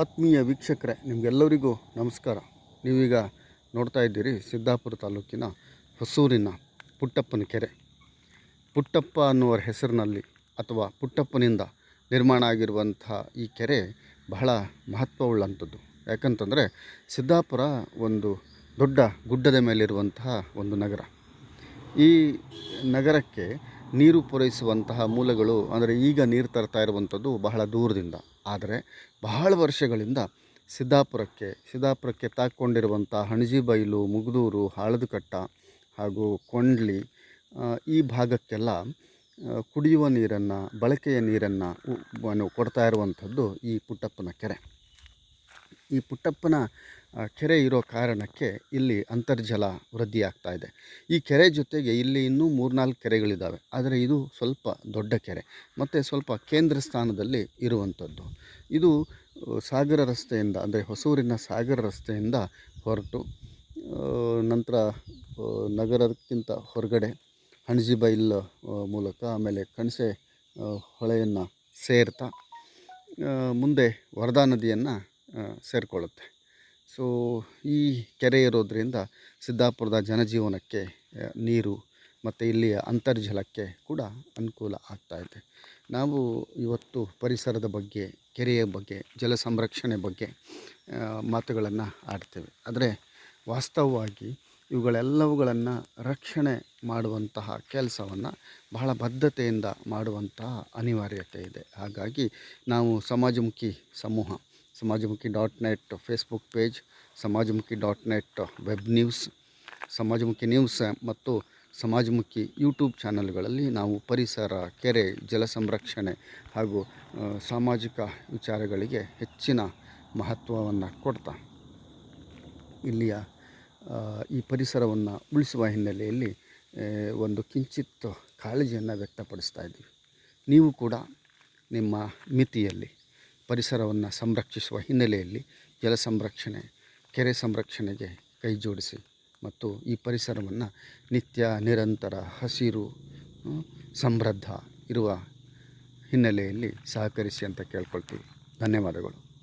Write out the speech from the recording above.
ಆತ್ಮೀಯ ವೀಕ್ಷಕರೇ, ನಿಮಗೆಲ್ಲರಿಗೂ ನಮಸ್ಕಾರ. ನೀವೀಗ ನೋಡ್ತಾ ಇದ್ದೀರಿ ಸಿದ್ದಾಪುರ ತಾಲೂಕಿನ ಹೊಸೂರಿನ ಪುಟ್ಟಪ್ಪನ ಕೆರೆ. ಪುಟ್ಟಪ್ಪ ಅನ್ನುವರ ಹೆಸರಿನಲ್ಲಿ ಅಥವಾ ಪುಟ್ಟಪ್ಪನಿಂದ ನಿರ್ಮಾಣ ಆಗಿರುವಂಥ ಈ ಕೆರೆ ಬಹಳ ಮಹತ್ವವುಳ್ಳಂಥದ್ದು. ಯಾಕಂತಂದರೆ ಸಿದ್ದಾಪುರ ಒಂದು ದೊಡ್ಡ ಗುಡ್ಡದ ಮೇಲಿರುವಂತಹ ಒಂದು ನಗರ. ಈ ನಗರಕ್ಕೆ ನೀರು ಪೂರೈಸುವಂತಹ ಮೂಲಗಳು, ಅಂದರೆ ಈಗ ನೀರು ತರ್ತಾ ಇರುವಂಥದ್ದು ಬಹಳ ದೂರದಿಂದ. ಆದರೆ ಬಹಳ ವರ್ಷಗಳಿಂದ ಸಿದ್ದಾಪುರಕ್ಕೆ ಸಿದ್ದಾಪುರಕ್ಕೆ ತಾಕೊಂಡಿರುವಂಥ ಹಣಜಿಬೈಲು, ಮುಗ್ದೂರು, ಹಾಳದುಕಟ್ಟ ಹಾಗೂ ಕೊಂಡ್ಲಿ ಈ ಭಾಗಕ್ಕೆಲ್ಲ ಕುಡಿಯುವ ನೀರನ್ನು, ಬಳಕೆಯ ನೀರನ್ನು ಕೊಡ್ತಾ ಇರುವಂಥದ್ದು ಈ ಪುಟ್ಟಪ್ಪನ ಕೆರೆ. ಈ ಪುಟ್ಟಪ್ಪನ ಕೆರೆ ಇರೋ ಕಾರಣಕ್ಕೆ ಇಲ್ಲಿ ಅಂತರ್ಜಲ ವೃದ್ಧಿ ಆಗ್ತಾ ಇದೆ. ಈ ಕೆರೆ ಜೊತೆಗೆ ಇಲ್ಲಿ ಇನ್ನೂ ಮೂರ್ನಾಲ್ಕು ಕೆರೆಗಳಿದ್ದಾವೆ ಆದರೆ ಇದು ಸ್ವಲ್ಪ ದೊಡ್ಡ ಕೆರೆ. ಮತ್ತು ಸ್ವಲ್ಪ ಕೇಂದ್ರ ಸ್ಥಾನದಲ್ಲಿ ಇರುವಂಥದ್ದು. ಇದು ಸಾಗರ ರಸ್ತೆಯಿಂದ, ಅಂದರೆ ಹೊಸೂರಿನ ಸಾಗರ ರಸ್ತೆಯಿಂದ ಹೊರಟು ನಂತರ ನಗರಕ್ಕಿಂತ ಹೊರಗಡೆ ಹಣಜಿಬೈಲ್ ಮೂಲಕ ಆಮೇಲೆ ಕಣಸೆ ಹೊಳೆಯನ್ನು ಸೇರ್ತಾ ಮುಂದೆ ವರದಾ ನದಿಯನ್ನು ಸೇರಿಕೊಳ್ಳುತ್ತೆ. ಸೊ, ಈ ಕೆರೆ ಇರೋದ್ರಿಂದ ಸಿದ್ದಾಪುರದ ಜನಜೀವನಕ್ಕೆ ನೀರು ಮತ್ತು ಇಲ್ಲಿಯ ಅಂತರ್ಜಲಕ್ಕೆ ಕೂಡ ಅನುಕೂಲ ಆಗ್ತಾ ಇದೆ. ನಾವು ಇವತ್ತು ಪರಿಸರದ ಬಗ್ಗೆ, ಕೆರೆಯ ಬಗ್ಗೆ, ಜಲ ಸಂರಕ್ಷಣೆ ಬಗ್ಗೆ ಮಾತುಗಳನ್ನು ಆಡ್ತೇವೆ. ಆದರೆ ವಾಸ್ತವವಾಗಿ ಇವುಗಳೆಲ್ಲವುಗಳನ್ನು ರಕ್ಷಣೆ ಮಾಡುವಂತಹ ಕೆಲಸವನ್ನು ಬಹಳ ಬದ್ಧತೆಯಿಂದ ಮಾಡುವಂತಹ ಅನಿವಾರ್ಯತೆ ಇದೆ. ಹಾಗಾಗಿ ನಾವು ಸಮಾಜಮುಖಿ ಸಮೂಹ Samajamukhi dot net Facebook page, Samajamukhi dot net web news, Samajamukhi news ಮತ್ತು ಸಮಾಜಮುಖಿ ಯೂಟ್ಯೂಬ್ ಚಾನಲ್ಗಳಲ್ಲಿ ನಾವು ಪರಿಸರ, ಕೆರೆ, ಜಲ ಸಂರಕ್ಷಣೆ ಹಾಗೂ ಸಾಮಾಜಿಕ ವಿಚಾರಗಳಿಗೆ ಹೆಚ್ಚಿನ ಮಹತ್ವವನ್ನು ಕೊಡ್ತಾ ಇಲ್ಲಿಯ ಈ ಪರಿಸರವನ್ನು ಉಳಿಸುವ ಹಿನ್ನೆಲೆಯಲ್ಲಿ ಒಂದು ಕಿಂಚಿತ್ ಕಾಳಜಿಯನ್ನು ವ್ಯಕ್ತಪಡಿಸ್ತಾ ಇದ್ದೀವಿ. ನೀವು ಕೂಡ ನಿಮ್ಮ ಮಿತಿಯಲ್ಲಿ ಪರಿಸರವನ್ನು ಸಂರಕ್ಷಿಸುವ ಹಿನ್ನೆಲೆಯಲ್ಲಿ ಜಲ ಸಂರಕ್ಷಣೆ, ಕೆರೆ ಸಂರಕ್ಷಣೆಗೆ ಕೈಜೋಡಿಸಿ ಮತ್ತು ಈ ಪರಿಸರವನ್ನು ನಿತ್ಯ ನಿರಂತರ ಹಸಿರು ಸಮೃದ್ಧ ಇರುವ ಹಿನ್ನೆಲೆಯಲ್ಲಿ ಸಹಕರಿಸಿ ಅಂತ ಕೇಳ್ಕೊಳ್ತೀವಿ. ಧನ್ಯವಾದಗಳು.